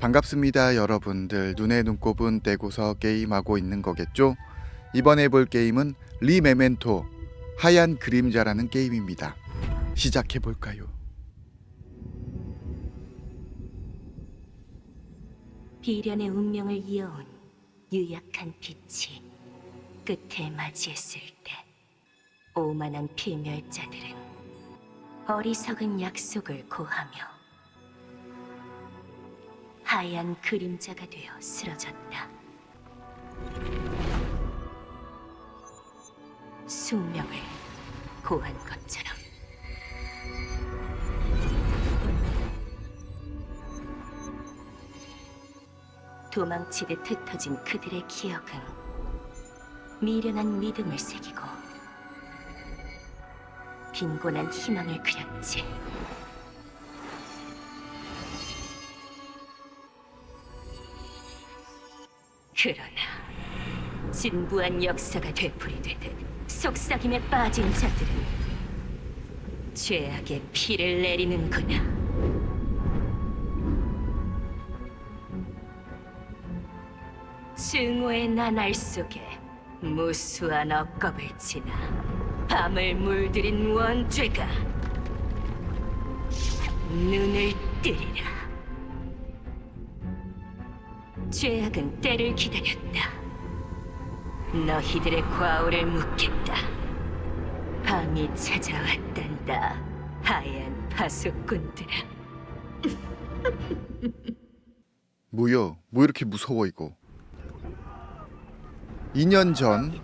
반갑습니다, 여러분들. 눈에 눈곱은 떼고서 게임하고 있는 거겠죠? 이번에 볼 게임은 리메멘토 하얀 그림자라는 게임입니다. 시작해 볼까요? 비련의 운명을 이어온 유약한 빛이 끝에 맞이했을 때 오만한 필멸자들은 어리석은 약속을 고하며 하얀 그림자가 되어 쓰러졌다. 숙명을 고한 것처럼 도망치듯 흩어진 그들의 기억은 미련한 믿음을 새기고 빈곤한 희망을 그렸지. 그러나 진부한 역사가 되풀이되듯 속삭임에 빠진 자들은 죄악의 피를 내리는구나. 증오의 나날 속에 무수한 억겁을 지나 밤을 물들인 원죄가 눈을 뜨리라. 죄악은 때를 기다렸다. 너희들의 과오를 묻겠다. 밤이 찾아왔단다. 하얀 파수꾼들아. 뭐야? 뭐 이렇게 무서워 이거? 2년 전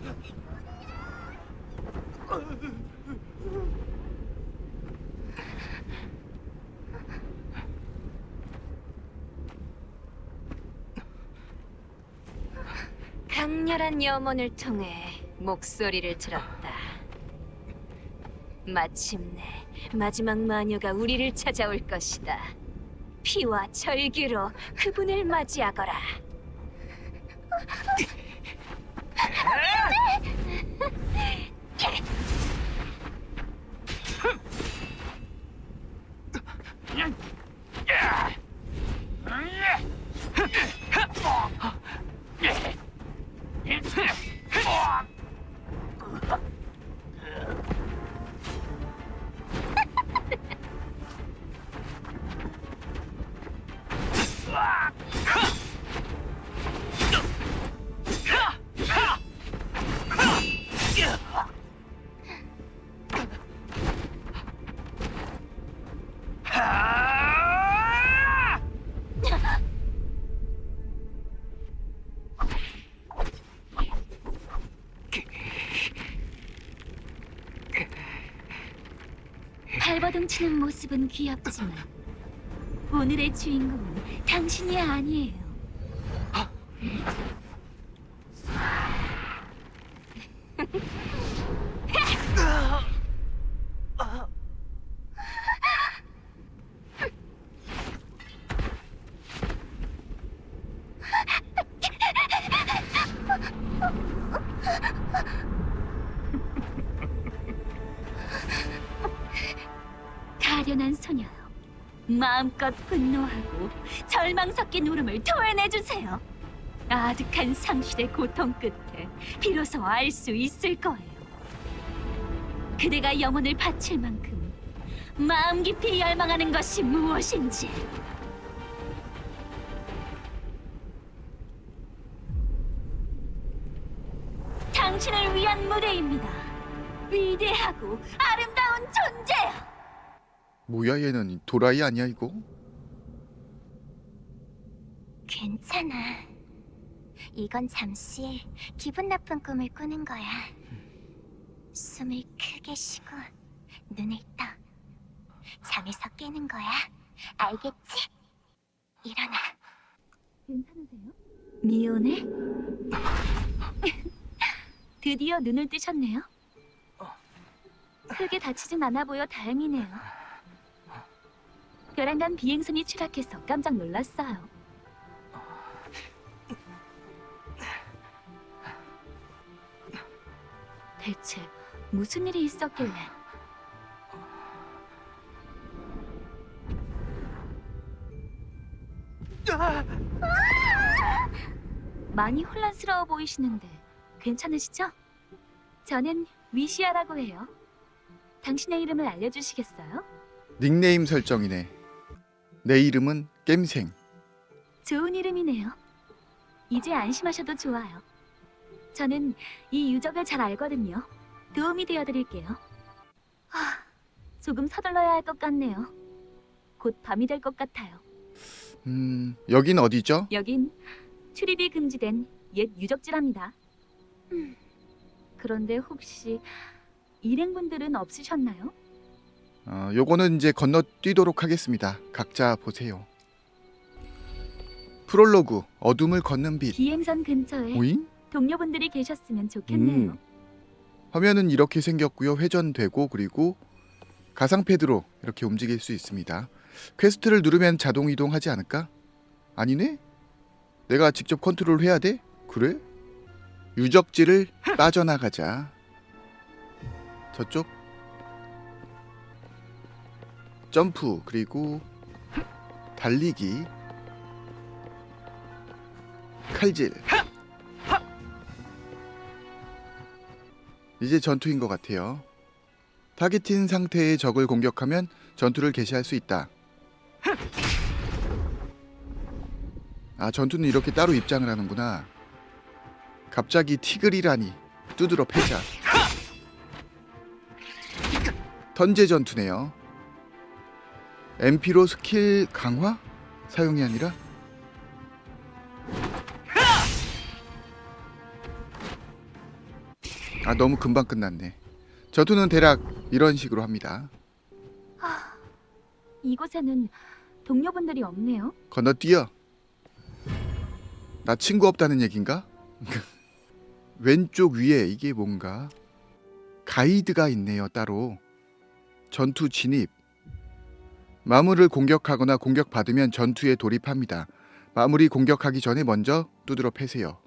강렬한 염원을 통해 목소리를 들었다. 마침내 마지막 마녀가 우리를 찾아올 것이다. 피와 절규로 그분을 맞이하거라. 발버둥치는 모습은 귀엽지만 오늘의 주인공은 당신이 아니에요. 마음껏 분노하고 절망 섞인 울음을 토해내 주세요. 아득한 상실의 고통 끝에 비로소 알 수 있을 거예요. 그대가 영혼을 바칠 만큼 마음 깊이 열망하는 것이 무엇인지. 당신을 위한 무대입니다. 위대하고 아름다운 존재요. 뭐야 얘는 도라이 아니야 이거? 괜찮아. 이건 잠시 기분 나쁜 꿈을 꾸는 거야. 숨을 크게 쉬고 눈을 떠. 잠에서 깨는 거야. 알겠지? 일어나. 괜찮으세요? 미연해? 드디어 눈을 뜨셨네요. 크게 다치진 않아 보여 다행이네요. 벼랑간 비행선이 추락해서 깜짝 놀랐어요. 대체 무슨 일이 있었길래? 많이 혼란스러워 보이시는데 괜찮으시죠? 저는 위시아라고 해요. 당신의 이름을 알려주시겠어요? 닉네임 설정이네. 내 이름은 겜생. 좋은 이름이네요. 이제 안심하셔도 좋아요. 저는 이 유적을 잘 알거든요. 도움이 되어드릴게요. 하, 조금 서둘러야 할 것 같네요. 곧 밤이 될 것 같아요. 음, 여긴 어디죠? 여긴 출입이 금지된 옛 유적지랍니다. 음, 그런데 혹시 일행분들은 없으셨나요? 어, 요거는 이제 건너뛰도록 하겠습니다. 각자 보세요. 프롤로그 어둠을 걷는 빛. 비행선 근처에 오잉? 동료분들이 계셨으면 좋겠네요. 음. 화면은 이렇게 생겼고요. 회전되고 그리고 가상 패드로 이렇게 움직일 수 있습니다. 퀘스트를 누르면 자동 이동하지 않을까? 아니네? 내가 직접 컨트롤 해야 돼? 그래? 유적지를 빠져나가자. 저쪽 점프 그리고 달리기 칼질 이제 전투인 것 같아요. 타겟팅 상태의 적을 공격하면 전투를 개시할 수 있다. 아 전투는 이렇게 따로 입장을 하는구나. 갑자기 티글이라니 두드러 패자. 턴제 전투네요. MP로 스킬 강화 사용이 아니라 아 너무 금방 끝났네. 전투는 대략 이런 식으로 합니다. 이곳에는 동료분들이 없네요. 건너뛰어. 나 친구 없다는 얘긴가? 왼쪽 위에 이게 뭔가 가이드가 있네요 따로. 전투 진입. 마물을 공격하거나 공격받으면 전투에 돌입합니다. 마물이 공격하기 전에 먼저 두드러 패세요.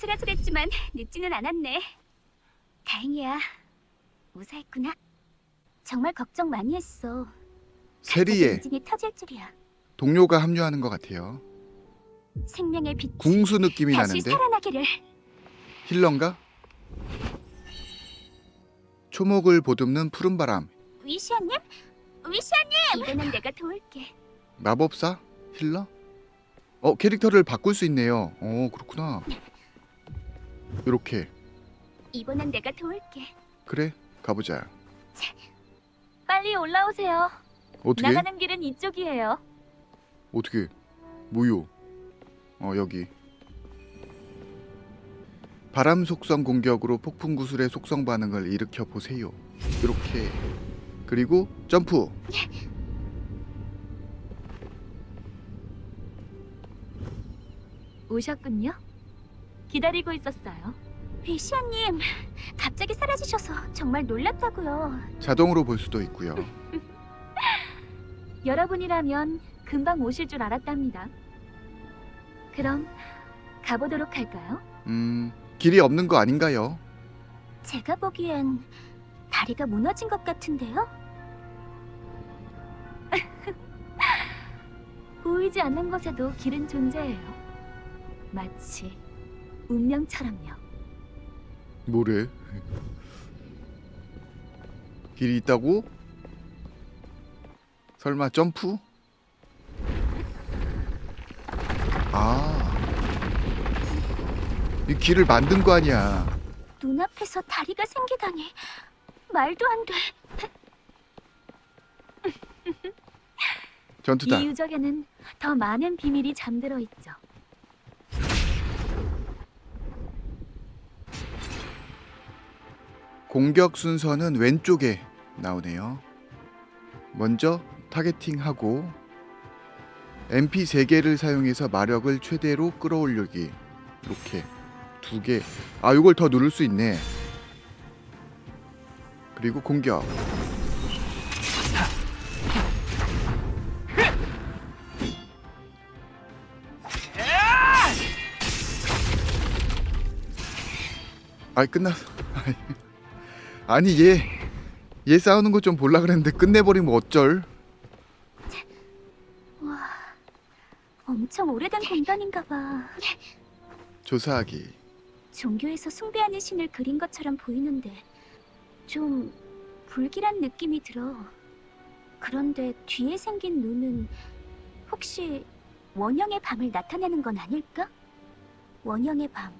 아슬아슬했지만 늦지는 않았네. 다행이야. 무사했구나. 정말 걱정 많이 했어. 세리에 엔진이 터질 줄이야. 동료가 합류하는 것 같아요. 생명의 빛이 궁수 느낌이 다시 나는데 살아나기를. 힐러인가? 초목을 보듬는 푸른 바람. 위시아님? 위시아님! 이번엔 내가 도울게. 마법사? 힐러? 어 캐릭터를 바꿀 수 있네요. 어 그렇구나. 이렇게 이번엔 내가 도울게. 그래 가보자. 빨리 올라오세요. 어떻게 나가는 길은 이쪽이에요. 어떻게 무효? 어 여기 바람 속성 공격으로 폭풍 구슬의 속성 반응을 일으켜 보세요. 이렇게 그리고 점프. 오셨군요. 기다리고 있었어요. 위시아님, 갑자기 사라지셔서 정말 놀랐다고요. 자동으로 볼 수도 있고요. 여러분이라면 금방 오실 줄 알았답니다. 그럼 가보도록 할까요? 음 길이 없는 거 아닌가요? 제가 보기엔 다리가 무너진 것 같은데요? 보이지 않는 곳에도 길은 존재해요. 마치 운명처럼요. 뭐래? 길이 있다고? 설마 점프? 아, 이 길을 만든 거 아니야? 눈앞에서 다리가 생기다니 말도 안 돼. 전투다. 이 유적에는 더 많은 비밀이 잠들어 있죠. 공격 순서는 왼쪽에 나오네요. 먼저 타겟팅하고 MP 3개를 사용해서 마력을 최대로 끌어올리기. 이렇게 두 개. 아, 이걸 더 누를 수 있네. 그리고 공격. 아이 끝났어. 아니 얘 얘 싸우는 거 좀 볼라 그랬는데 끝내버리면 어쩔? 엄청 오래된 공간인가 봐. 조사하기. 종교에서 숭배하는 신을 그린 것처럼 보이는데 좀 불길한 느낌이 들어. 그런데 뒤에 생긴 눈은 혹시 원형의 밤을 나타내는 건 아닐까? 원형의 밤,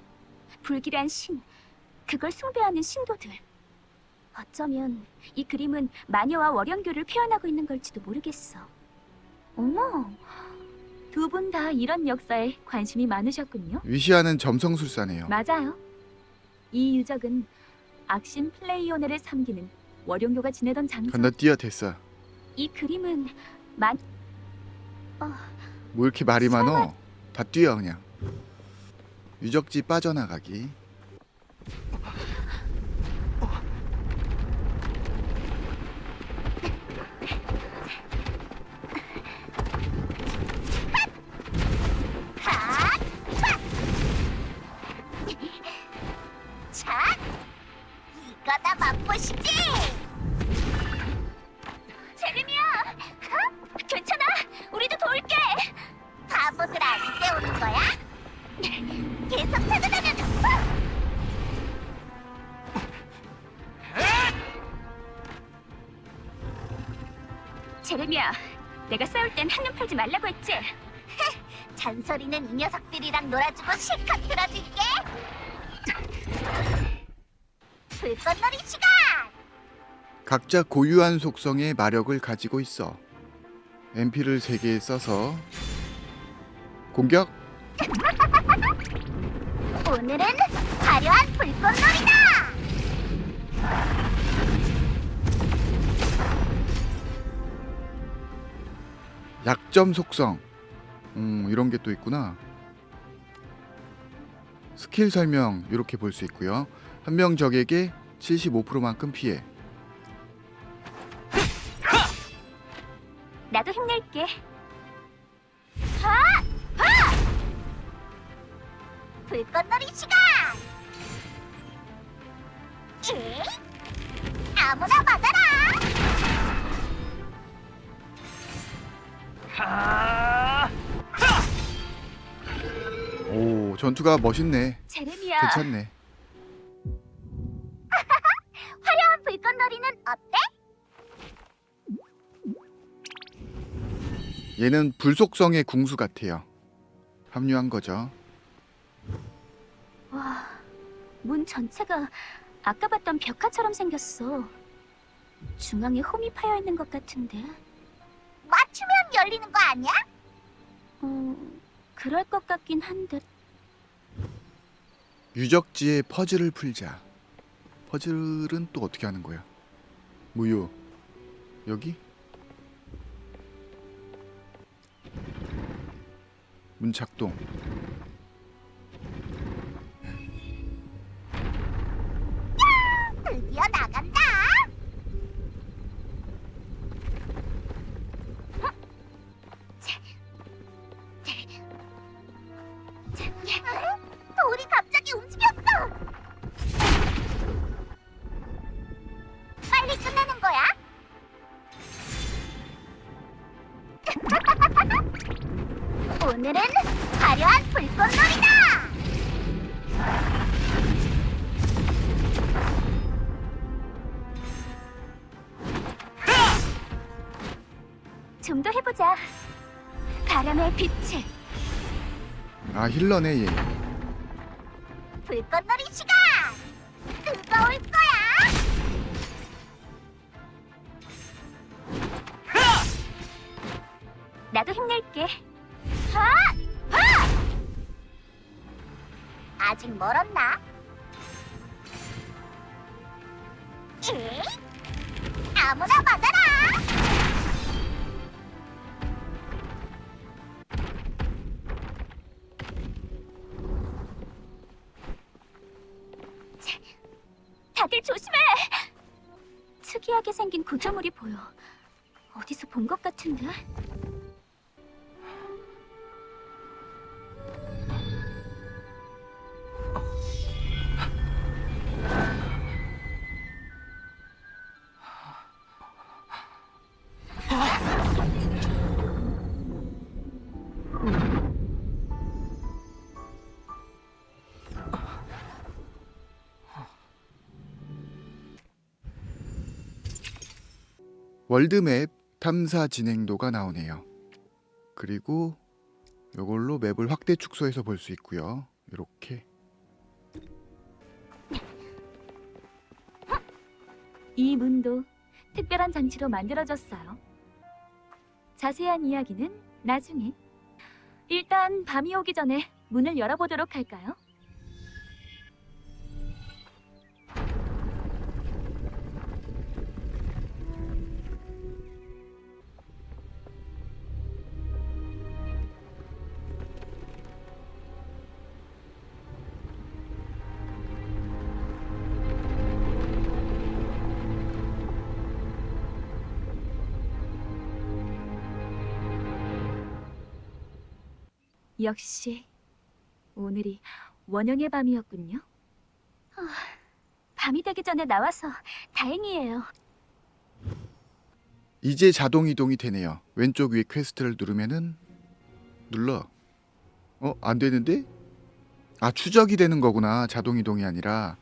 불길한 신, 그걸 숭배하는 신도들. 어쩌면 이 그림은 마녀와 월영교를 표현하고 있는 걸지도 모르겠어. 어머, 두 분 다 이런 역사에 관심이 많으셨군요. 위시하는 점성술사네요. 맞아요. 이 유적은 악신 플레이오네를 섬기는 월용교가 지내던 장소. 건너뛰어 됐어. 이 그림은 만 뭐 이렇게 말이 많어? 다 뛰어 그냥. 유적지 빠져나가기. 땐 한눈 팔지 말라고 했지. 잔소리는 이 녀석들이랑 놀아주고 실컷 들어줄게. 불꽃놀이 시간. 각자 고유한 속성의 마력을 가지고 있어. MP를 3개 써서 공격. 오늘은 화려한 불꽃놀이다. 약점 속성. 음, 이런 게 또 있구나. 스킬 설명 이렇게 볼 수 있고요. 한 명 적에게 75%만큼 피해. 나도 힘낼게. 오, 전투가 멋있네. 제르미야, 괜찮네. 화려한 불꽃놀이는 어때? 얘는 불속성의 궁수 같아요. 합류한 거죠. 와, 문 전체가 아까 봤던 벽화처럼 생겼어. 중앙에 홈이 파여 있는 것 같은데. 맞추면 열리는 거 아니야? 어, 그럴 것 같긴 한데. 유적지의 퍼즐을 풀자. 퍼즐은 또 어떻게 하는 거야? 무효. 여기? 문 작동. 아 힐러네 얘. 불꽃놀이 시간! 뜨거울 거야! 나도 힘낼게. 아직 멀었나? 에? 아무나 받아라! 구조물이 보여. 어디서 본 것 같은데? 월드맵 탐사 진행도가 나오네요. 그리고 이걸로 맵을 확대 축소해서 볼 수 있고요. 이렇게 이 문도 특별한 장치로 만들어졌어요. 자세한 이야기는 나중에. 일단 밤이 오기 전에 문을 열어보도록 할까요? 역시 오늘이 원형의 밤이었군요. 아, 밤이 되기 전에 나와서 다행이에요. 이제 자동 이동이 되네요. 왼쪽 위에 퀘스트를 누르면은 눌러. 어, 안 되는데? 아, 추적이 되는 거구나. 자동 이동이 아니라.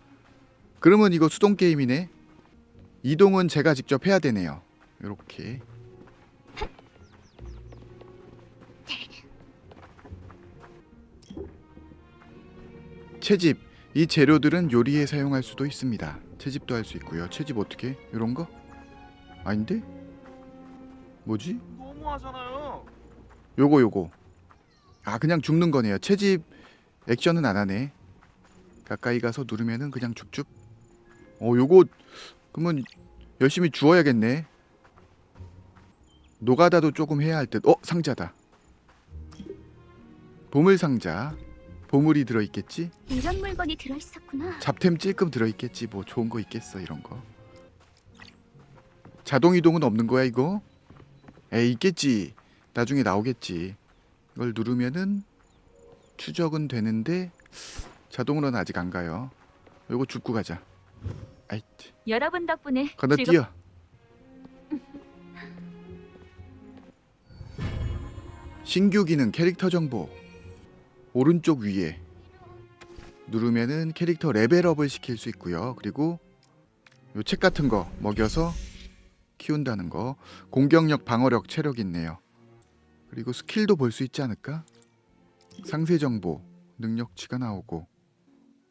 그러면 이거 수동 게임이네. 이동은 제가 직접 해야 되네요. 이렇게. 채집. 이 재료들은 요리에 사용할 수도 있습니다. 채집도 할 수 있고요. 채집 어떻게? 이런 거? 아닌데? 뭐지? 너무하잖아요. 요거 요거. 아 그냥 죽는 거네요. 채집 액션은 안 하네. 가까이 가서 누르면은 그냥 줍줍. 어 요거 그러면 열심히 주워야겠네. 노가다도 조금 해야 할 듯. 어 상자다. 보물 상자. 보물이 들어 있겠지? 이런 물건이 들어있었구나. 잡템 찔끔 들어 있겠지. 뭐 좋은 거 있겠어 이런 거. 자동 이동은 없는 거야 이거? 에 있겠지. 나중에 나오겠지. 이걸 누르면은 추적은 되는데 자동으로는 아직 안 가요. 요거 줍고 가자. 아이, 여러분 덕분에 건너뛰어. 신규 기능 캐릭터 정보 오른쪽 위에 누르면은 캐릭터 레벨업을 시킬 수 있고요. 그리고 요 책 같은 거 먹여서 키운다는 거 공격력, 방어력, 체력 있네요. 그리고 스킬도 볼 수 있지 않을까? 상세 정보, 능력치가 나오고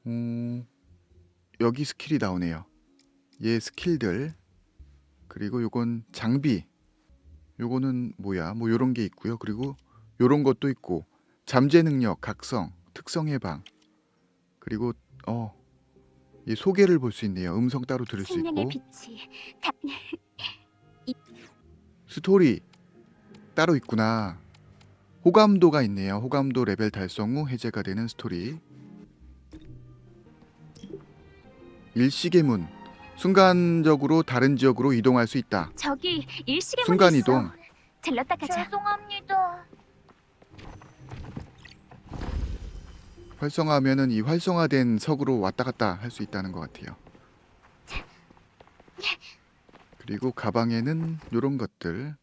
음, 여기 스킬이 나오네요. 얘 스킬들 그리고 요건 장비 요거는 뭐야 뭐 요런 게 있고요 그리고 요런 것도 있고 잠재 능력 각성 특성 해방 그리고 어 이 소개를 볼 수 있네요 음성 따로 들을 수 생명의 있고 빛이 다... 스토리 따로 있구나 호감도가 있네요 호감도 레벨 달성 후 해제가 되는 스토리 일시계 문 순간적으로 다른 지역으로 이동할 수 있다 저기 일시계 순간 문 있어. 이동. 들렀다 가자. 죄송합니다. 활성화하면은 이 활성화된 석으로 왔다 갔다 할 수 있다는 것 같아요. 그리고 가방에는 이런 것들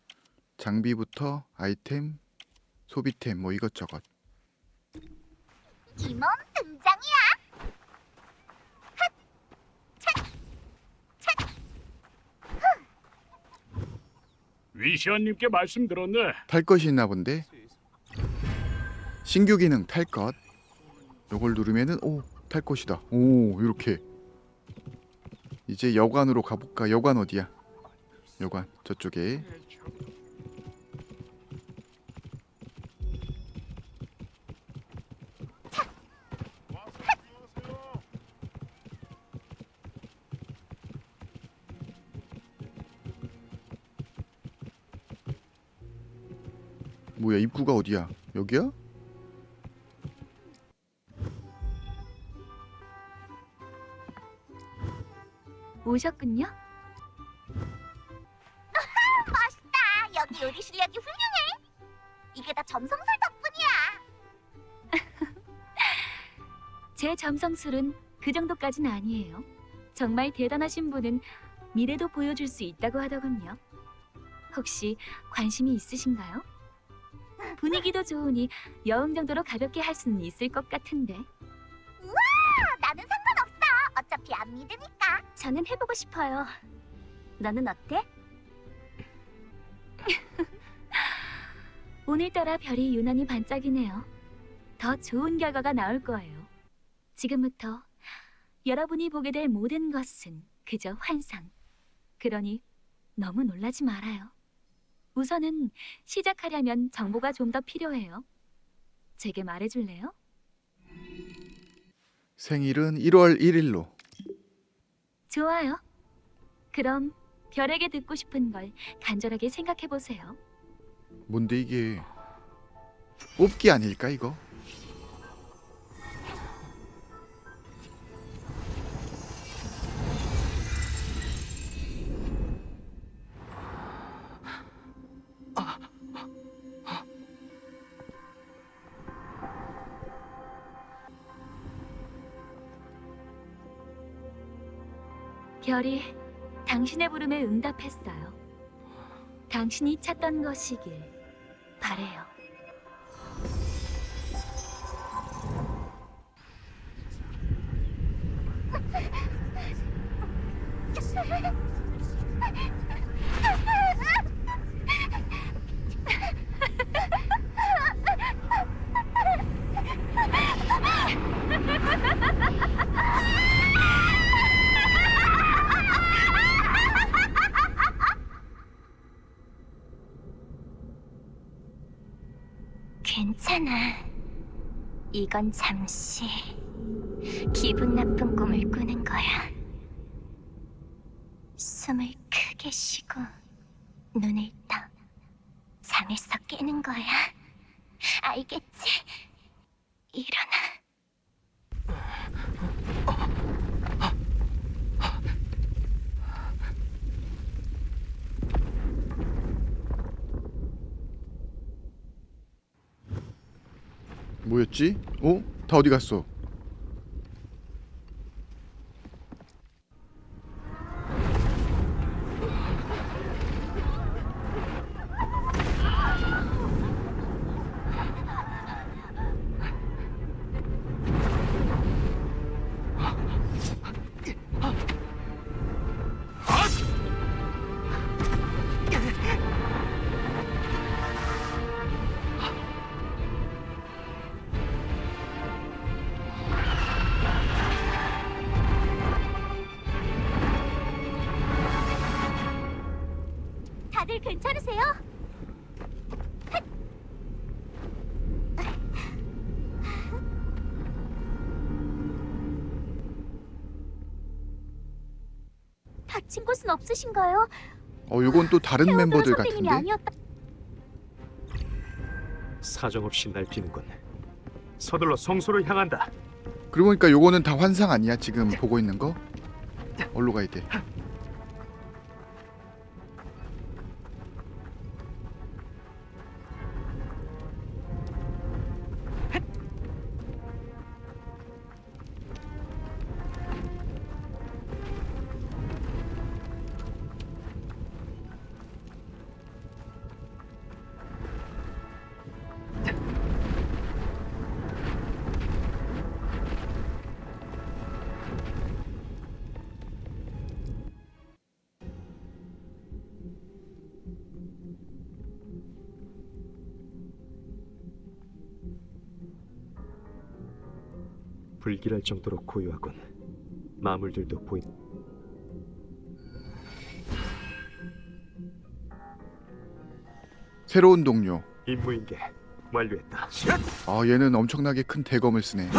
장비부터 아이템, 소비템 뭐 이것저것. 이몸 등장이야. 위시아님께 말씀 들었네. 탈 것이 있나 본데. 신규 기능 탈 것. 요걸 누르면은 오, 탈 것이다. 오, 이렇게. 이제 여관으로 가볼까? 여관 어디야? 여관 저쪽에. 뭐야 입구가 어디야? 여기야? 오셨군요. 멋있다. 여기 우리 실력이 훌륭해. 이게 다 점성술 덕분이야. 제 점성술은 그 정도까진 아니에요. 정말 대단하신 분은 미래도 보여줄 수 있다고 하더군요. 혹시 관심이 있으신가요? 분위기도 좋으니 여흥 정도로 가볍게 할 수는 있을 것 같은데. 어차피 안 믿으니까. 저는 해보고 싶어요. 너는 어때? 오늘따라 별이 유난히 반짝이네요. 더 좋은 결과가 나올 거예요. 지금부터 여러분이 보게 될 모든 것은 그저 환상. 그러니 너무 놀라지 말아요. 우선은 시작하려면 정보가 좀 더 필요해요. 제게 말해줄래요? 생일은 1월 1일로. 좋아요. 그럼 별에게 듣고 싶은 걸 간절하게 생각해 보세요. 뭔데 이게? 뽑기 아닐까 이거? 별이 당신의 부름에 응답했어요. 당신이 찾던 것이길 바래요. 건 잠시 기분 나쁜 꿈을 꾸는 거야. 숨을 크게 쉬고 눈을 떠 잠에서 깨는 거야. 알겠지? 일어나. 뭐였지? 어? 다 어디 갔어? 다들 괜찮으세요? 다친 곳은 없으신가요? 어, 요건 또 다른 멤버들 같은데? 아니었다. 사정없이 날뛰는군. 서둘러 성소를 향한다. 그러고 보니까 요거는 다 환상 아니야? 지금 보고 있는 거? 어디로 가야 돼? 불길할 정도로 고요하군. 마물들도 보인. 새로운 동료. 임무인계 완료했다. 아 얘는 엄청나게 큰 대검을 쓰네.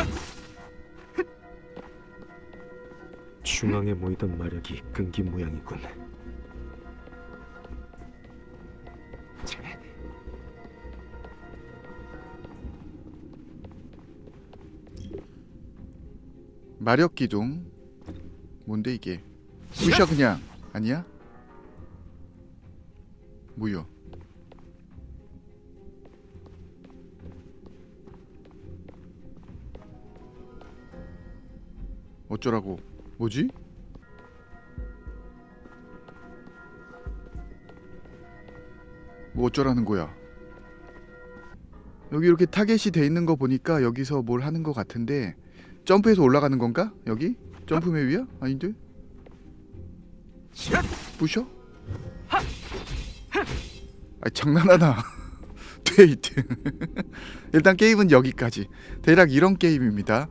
중앙에 모이던 마력이 끊긴 모양이군. 마력 기둥. 뭔데 이게? 무셔 그냥. 아니야? 무효. 어쩌라고? 뭐지? 뭐 어쩌라는 거야? 여기 이렇게 타겟이 돼 있는 거 보니까 여기서 뭘 하는 거 같은데 점프해서 올라가는 건가? 여기? 점프맨 위야? 아닌데? 부셔? 아 장난하나? 데이트. 일단 게임은 여기까지. 대략 이런 게임입니다.